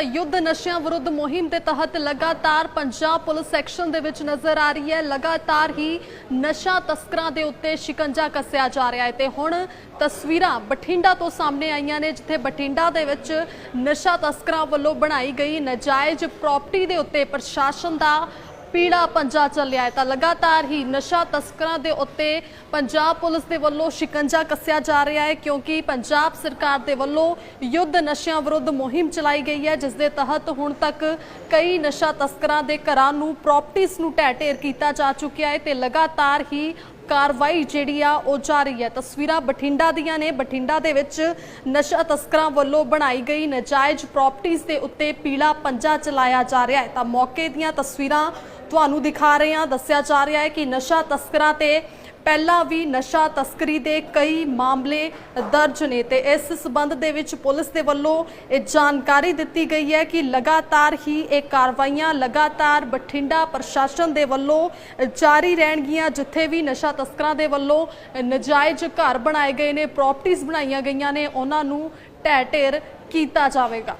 ਯੁੱਧ ਨਸ਼ਿਆਂ ਵਿਰੁੱਧ ਮੁਹਿੰਮ ਦੇ ਤਹਿਤ ਲਗਾਤਾਰ ਪੰਜਾਬ ਪੁਲਿਸ ਸੈਕਸ਼ਨ ਦੇ ਵਿੱਚ ਨਜ਼ਰ ਆ ਰਹੀ ਹੈ। ਲਗਾਤਾਰ ਹੀ ਨਸ਼ਾ ਤਸਕਰਾਂ ਦੇ ਉੱਤੇ ਸ਼ਿਕੰਜਾ ਕੱਸਿਆ ਜਾ ਰਿਹਾ ਹੈ ਤੇ ਹੁਣ ਤਸਵੀਰਾਂ ਬਠਿੰਡਾ ਤੋਂ ਸਾਹਮਣੇ ਆਈਆਂ ਨੇ, ਜਿੱਥੇ ਬਠਿੰਡਾ ਦੇ ਵਿੱਚ ਨਸ਼ਾ ਤਸਕਰਾਂ ਵੱਲੋਂ ਬਣਾਈ ਗਈ ਨਜਾਇਜ਼ ਪ੍ਰਾਪਰਟੀ ਦੇ ਉੱਤੇ ਪ੍ਰਸ਼ਾਸਨ ਦਾ ਪੀੜਾ ਪੰਜਾ ਚੱਲਿਆ ਹੈ। ਤਾਂ ਲਗਾਤਾਰ ਹੀ ਨਸ਼ਾ ਤਸਕਰਾਂ ਦੇ ਉੱਤੇ ਪੰਜਾਬ ਪੁਲਿਸ ਦੇ ਵੱਲੋਂ ਸ਼ਿਕੰਜਾ ਕੱਸਿਆ ਜਾ ਰਿਹਾ ਹੈ ਕਿਉਂਕਿ ਪੰਜਾਬ ਸਰਕਾਰ ਦੇ ਵੱਲੋਂ ਯੁੱਧ ਨਸ਼ਿਆਂ ਵਿਰੁੱਧ ਮੁਹਿੰਮ ਚਲਾਈ ਗਈ ਹੈ, ਜਿਸ ਦੇ ਤਹਿਤ ਹੁਣ ਤੱਕ ਕਈ ਨਸ਼ਾ ਤਸਕਰਾਂ ਦੇ ਘਰਾਂ ਨੂੰ ਪ੍ਰਾਪਰਟੀਆਂ ਨੂੰ ਢਹਿ ਢੇਰ ਕੀਤਾ ਜਾ ਚੁੱਕਿਆ ਹੈ ਤੇ ਲਗਾਤਾਰ ਹੀ ਕਾਰਵਾਈ ਜਿਹੜੀ ਆ ਉਹ ਜਾਰੀ ਹੈ। ਤਸਵੀਰਾਂ ਬਠਿੰਡਾ ਦੀਆਂ ਨੇ। ਬਠਿੰਡਾ ਦੇ ਵਿੱਚ ਨਸ਼ਾ ਤਸਕਰਾਂ ਵੱਲੋਂ ਬਣਾਈ ਗਈ ਨਜਾਇਜ਼ ਪ੍ਰਾਪਰਟੀਆਂ ਦੇ ਉੱਤੇ ਪੀਲਾ ਪੰਜਾ ਚਲਾਇਆ ਜਾ ਰਿਹਾ ਹੈ। ਤਾਂ ਮੌਕੇ ਦੀਆਂ ਤਸਵੀਰਾਂ ਤੁਹਾਨੂੰ ਦਿਖਾ ਰਹੇ ਹਾਂ, ਦੱਸਿਆ ਜਾ ਰਿਹਾ ਹੈ ਕਿ ਨਸ਼ਾ ਤਸਕਰਾਂ ਤੇ ਪਹਿਲਾਂ ਵੀ ਨਸ਼ਾ ਤਸਕਰੀ ਦੇ ਕਈ ਮਾਮਲੇ ਦਰਜ ਨੇ ਤੇ ਇਸ ਸਬੰਧ ਦੇ ਵਿੱਚ ਪੁਲਿਸ ਦੇ ਵੱਲੋਂ ਇਹ ਜਾਣਕਾਰੀ ਦਿੱਤੀ ਗਈ ਹੈ ਕਿ ਲਗਾਤਾਰ ਹੀ ਇਹ ਕਾਰਵਾਈਆਂ ਲਗਾਤਾਰ ਬਠਿੰਡਾ ਪ੍ਰਸ਼ਾਸਨ ਦੇ ਵੱਲੋਂ ਜਾਰੀ ਰਹਿਣਗੀਆਂ, ਜਿੱਥੇ ਵੀ ਨਸ਼ਾ ਤਸਕਰਾਂ ਦੇ ਵੱਲੋਂ ਨਜਾਇਜ਼ ਘਰ ਬਣਾਏ ਗਏ ਨੇ ਪ੍ਰਾਪਰਟੀਆਂ ਬਣਾਈਆਂ ਗਈਆਂ ਨੇ, ਉਹਨਾਂ ਨੂੰ ਢਹਿ ਢੇਰ ਕੀਤਾ ਜਾਵੇਗਾ।